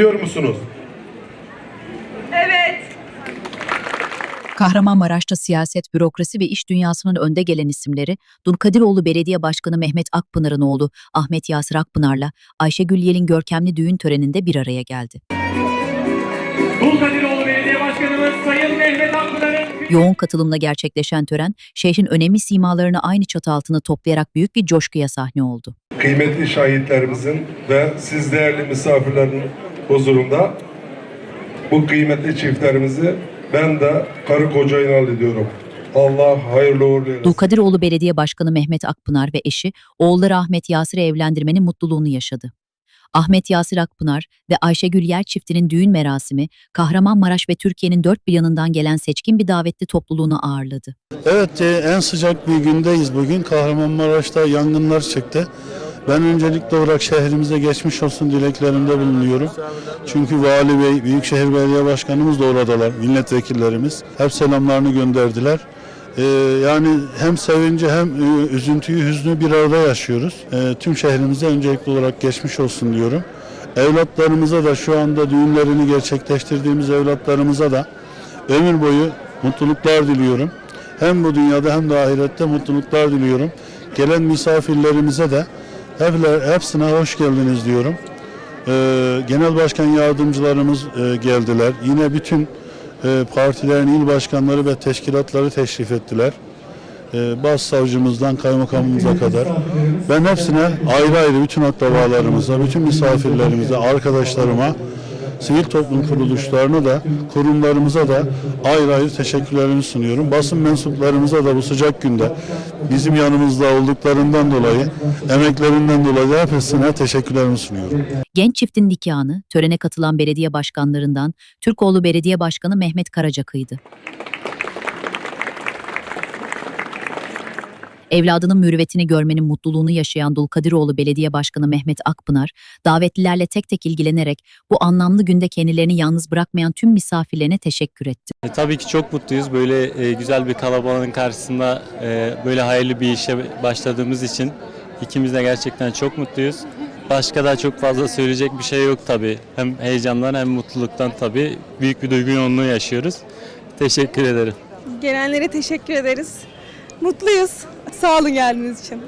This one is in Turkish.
Biliyor musunuz? Evet. Kahramanmaraş'ta siyaset, bürokrasi ve iş dünyasının önde gelen isimleri Dulkadiroğlu Belediye Başkanı Mehmet Akpınar'ın oğlu Ahmet Yasir Akpınar'la Ayşegül Yel'in görkemli düğün töreninde bir araya geldi. Dulkadiroğlu Belediye Başkanımız Sayın Mehmet Akpınar'ın Yoğun katılımla gerçekleşen tören, Şeyh'in önemli simalarını aynı çatı altında toplayarak büyük bir coşkuya sahne oldu. Kıymetli şahitlerimizin ve siz değerli misafirlerin huzurunda bu kıymetli çiftlerimizi ben de karı koca ilan ediyorum. Allah hayırlı uğurlu eylesin. Dulkadiroğlu Belediye Başkanı Mehmet Akpınar ve eşi oğulları Ahmet Yasir'i evlendirmenin mutluluğunu yaşadı. Ahmet Yasir Akpınar ve Ayşegül Yer çiftinin düğün merasimi Kahramanmaraş ve Türkiye'nin dört bir yanından gelen seçkin bir davetli topluluğunu ağırladı. Evet, e, en sıcak bir gündeyiz bugün. Kahramanmaraş'ta yangınlar çıktı. Ben öncelikli olarak şehrimize geçmiş olsun dileklerimde bulunuyorum. Çünkü Vali Bey, Büyükşehir Belediye Başkanımız da oradalar, milletvekillerimiz. Hep selamlarını gönderdiler. E, yani hem sevinci hem üzüntüyü, hüznü bir arada yaşıyoruz. E, tüm şehrimize öncelikli olarak geçmiş olsun diyorum. Evlatlarımıza da şu anda düğünlerini gerçekleştirdiğimiz evlatlarımıza da ömür boyu mutluluklar diliyorum. Hem bu dünyada hem de ahirette mutluluklar diliyorum. Gelen misafirlerimize de hepler, hepsine hoş geldiniz diyorum. Ee, Genel Başkan Yardımcılarımız e, geldiler. Yine bütün e, partilerin il başkanları ve teşkilatları teşrif ettiler. Ee, Başsavcımızdan kaymakamımıza kadar. Ben hepsine ayrı ayrı bütün akrabalarımıza, bütün misafirlerimize, arkadaşlarıma, sivil toplum kuruluşlarına da, kurumlarımıza da ayrı ayrı teşekkürlerimi sunuyorum. Basın mensuplarımıza da bu sıcak günde bizim yanımızda olduklarından dolayı, emeklerinden dolayı hepsine teşekkürlerimi sunuyorum. Genç çiftin nikahını törene katılan belediye başkanlarından Türkoğlu Belediye Başkanı Mehmet Karaca kıydı. Evladının mürüvvetini görmenin mutluluğunu yaşayan Dulkadiroğlu Belediye Başkanı Mehmet Akpınar, davetlilerle tek tek ilgilenerek bu anlamlı günde kendilerini yalnız bırakmayan tüm misafirlerine teşekkür etti. E, tabii ki çok mutluyuz. Böyle e, güzel bir kalabalığın karşısında e, böyle hayırlı bir işe başladığımız için ikimiz de gerçekten çok mutluyuz. Başka da çok fazla söyleyecek bir şey yok tabii. Hem heyecandan hem mutluluktan tabii büyük bir duygu yoğunluğu yaşıyoruz. Teşekkür ederim. Gelenlere teşekkür ederiz. Mutluyuz. Sağ olun geldiğiniz için.